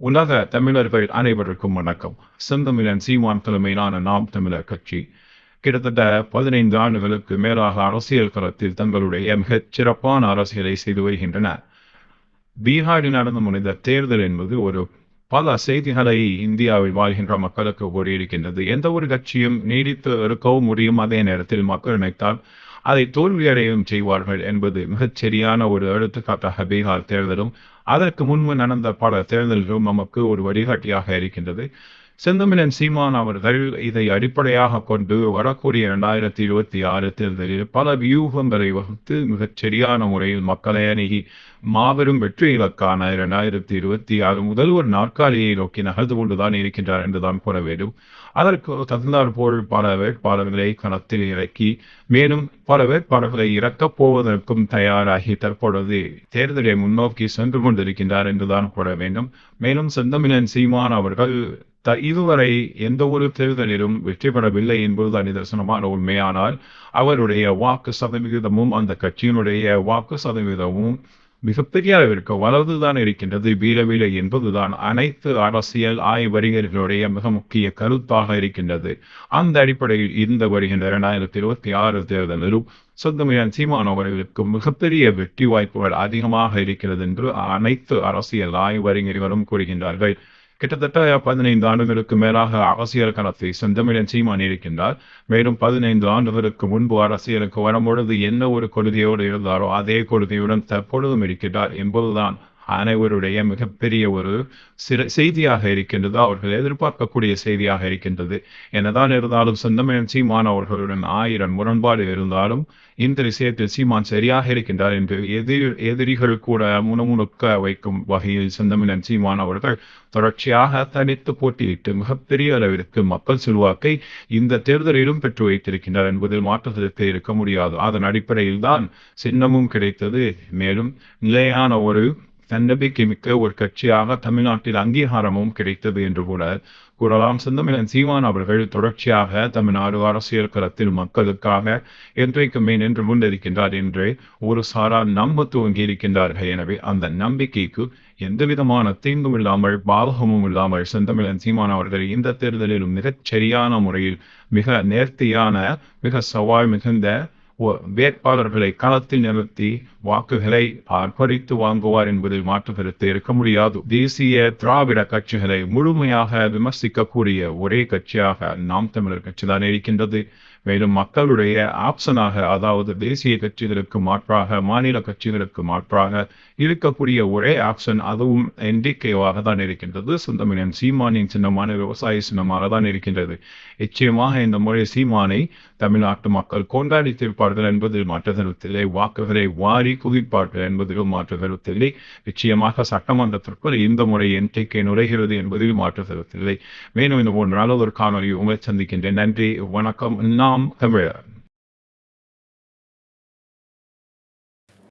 உலக தமிழர்கள் அனைவருக்கும் வணக்கம். செந்தமிழன் சீமான் தலைமையிலான நாம் தமிழர் கட்சி கிட்டத்தட்ட பதினைந்து ஆண்டுகளுக்கு மேலாக அரசியல் களத்தில் தங்களுடைய மிகச் சிறப்பான அரசியலை செய்து வருகின்றன. பீகாரில் நடந்து முடிந்த தேர்தல் என்பது ஒரு பல செய்திகளை இந்தியாவில் வாழ்கின்ற மக்களுக்கு கூறியிருக்கின்றது எந்த ஒரு கட்சியும் நீடித்து இருக்கவும் முடியும். அதே நேரத்தில் மக்கள் நினைத்தால் அதை தோல்வியடையவும் செய்வார்கள் என்பது மிகச் சரியான ஒரு எடுத்துக்காட்டாக பீகார் தேர்தலும் அதற்கு முன்பு நடந்த பல தேர்தல்களும் நமக்கு ஒரு வழிகாட்டியாக இருக்கின்றது. செந்தமிழன் சீமான் அவர்கள் இதை அடிப்படையாக கொண்டு வரக்கூடிய இரண்டாயிரத்தி இருபத்தி ஆறு தேர்தலில் பல வியூகங்களை வகுத்து மிகச் சரியான முறையில் மக்களை அணுகி மாபெரும் வெற்றி இலக்கான இரண்டாயிரத்தி இருபத்தி ஆறு முதல் ஒரு நாற்காலியை நோக்கி நகர்ந்து கொண்டுதான் இருக்கின்றார் என்றுதான் கூற வேண்டும். அதற்கு தகுந்தார் போல் பல வேட்பாளர்களை களத்தில் இறக்கி மேலும் பல வேட்பாளர்களை இறக்கப் போவதற்கும் தயாராகி தற்பொழுது தேர்தலை முன்னோக்கி சென்று கொண்டிருக்கின்றார் என்றுதான் கூற வேண்டும். மேலும் செந்தமிழன் சீமான் அவர்கள் த இதுவரை எந்த ஒரு தேர்தலிலும் வெற்றி பெறவில்லை என்பதுதான் நிதர்சனமான உண்மையானால் அவருடைய வாக்கு சதவிகிதமும் அந்த கட்சியினுடைய வாக்கு சதவிகிதமும் மிகப்பெரிய அளவிற்கு வளர்ந்துதான் இருக்கின்றது. வீர என்பதுதான் அனைத்து அரசியல் ஆய்வறிஞர்களுடைய மிக முக்கிய கருத்தாக இருக்கின்றது. அந்த அடிப்படையில் இருந்த வருகின்ற இரண்டாயிரத்தி இருபத்தி ஆறு தேர்தலிலும் சொந்தமையான் சீமான் அவர்களுக்கு மிகப்பெரிய வெற்றி வாய்ப்புகள் அதிகமாக இருக்கிறது என்று அனைத்து அரசியல் ஆய்வறிஞர்களும் கூறுகின்றார்கள். கிட்டத்தட்ட பதினைந்து ஆண்டுகளுக்கு மேலாக அரசியல் களத்தை செந்தமிழன் சீமான் இருக்கின்றார். மேலும் பதினைந்து ஆண்டுகளுக்கு முன்பு அரசியலுக்கு வரும்பொழுது என்ன ஒரு கொள்கையோடு இருந்தாரோ அதே கொள்கையுடன் தற்பொழுதும் இருக்கின்றார் என்பதுதான் அனைவருடைய மிகப்பெரிய ஒரு சிற செய்தியாக இருக்கின்றது. அவர்கள் எதிர்பார்க்கக்கூடிய செய்தியாக இருக்கின்றது. என்னதான் இருந்தாலும் செந்தமிழன் சீமான் அவர்களுடன் ஆயிரம் முரண்பாடு இருந்தாலும் இந்த விஷயத்தில் சீமான் சரியாக இருக்கின்றார் என்று எதிர் எதிரிகள் கூட முணுமுணுக்க வைக்கும் வகையில் செந்தமிழன் சீமான் அவர்கள் தொடர்ச்சியாக தனித்து போட்டியிட்டு மிகப்பெரிய அளவிற்கு மக்கள் செல்வாக்கை இந்த தேர்தலிலும் பெற்று வைத்திருக்கின்றார் என்பதில் மாற்றத்திற்கு இருக்க முடியாது. அதன் அடிப்படையில் தான் சின்னமும் கிடைத்தது. மேலும் நிலையான ஒரு தன்னம்பிக்கை மிக்க ஒரு கட்சியாக தமிழ்நாட்டில் அங்கீகாரமும் கிடைத்தது என்று கூட கூறலாம். செந்தமிழன் சீமான் அவர்கள் தொடர்ச்சியாக தமிழ்நாடு அரசியல் களத்தில் மக்களுக்காக என்றைக்குமே நின்று முன்னிருக்கின்றார் என்று ஒரு சாரா நம்ப துவங்கியிருக்கின்றார்கள். எனவே அந்த நம்பிக்கைக்கு எந்த விதமான தீங்கும் இல்லாமல் பாதகமும் இல்லாமல் செந்தமிழன் சீமான் அவர்கள் இந்த தேர்தலிலும் மிகச் சரியான முறையில் மிக நேர்த்தியான மிக சவால் மிகுந்த வேட்பாளர்களை களத்தில் நிறுத்தி வாக்குகளை அர்ப்பணித்து வாங்குவார் என்பதில் மாற்று கருத்து இருக்க முடியாது. தேசிய திராவிட கட்சிகளை முழுமையாக விமர்சிக்கக்கூடிய ஒரே கட்சியாக நாம் தமிழர் கட்சிதான் இருக்கின்றது. மேலும் மக்களுடைய ஆப்ஷனாக அதாவது தேசிய கட்சிகளுக்கு மாற்றாக மாநில கட்சிகளுக்கு மாற்றாக இருக்கக்கூடிய ஒரே ஆப்ஷன் அதுவும் என்டிகேவாக தான் இருக்கின்றது. சொந்தமினம் சீமானின் சின்னமான விவசாய சின்னமாக தான் இருக்கின்றது. நிச்சயமாக இந்த முறை சீமானை தமிழ்நாட்டு மக்கள் கொண்டாடித்திருப்பார்கள் என்பதில் மாற்ற கருத்தில்லை வாக்குகளை வாரி குவிப்பார்கள் என்பதிலும் மாற்று கருத்தில்லை. நிச்சயமாக சட்டமன்றத்திற்குள் இந்த முறை எண்ணிக்கை நுழைகிறது என்பதில் மாற்று கருத்தில்லை. மேலும் இந்த போன்ற ஒரு காணொலி உங்களை சந்திக்கின்றேன். நன்றி வணக்கம். நாம் தமிழர்.